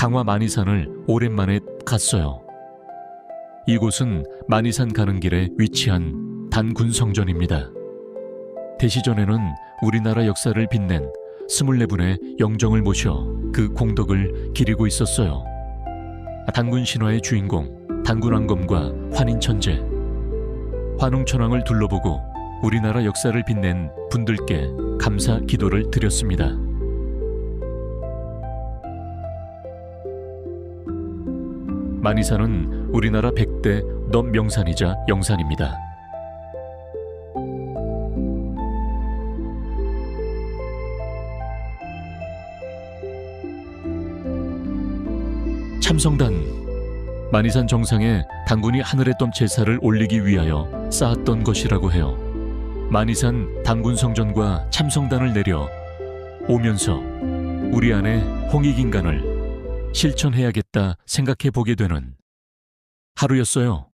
강화 만이산을 오랜만에 갔어요. 이곳은 만이산 가는 길에 위치한 단군 성전입니다. 대시전에는 우리나라 역사를 빛낸 24분의 영정을 모셔 그 공덕을 기리고 있었어요. 단군 신화의 주인공 단군왕검과 환인천재 환웅천왕을 둘러보고 우리나라 역사를 빛낸 분들께 감사 기도를 드렸습니다. 만이산은 우리나라 100대 넘 명산이자 영산입니다. 참성단 만이산 정상에 당군이 하늘에 떤 제사를 올리기 위하여 쌓았던 것이라고 해요. 만이산 당군 성전과 참성단을 내려 오면서 우리 안에 홍익인간을 실천해야겠다 생각해 보게 되는 하루였어요.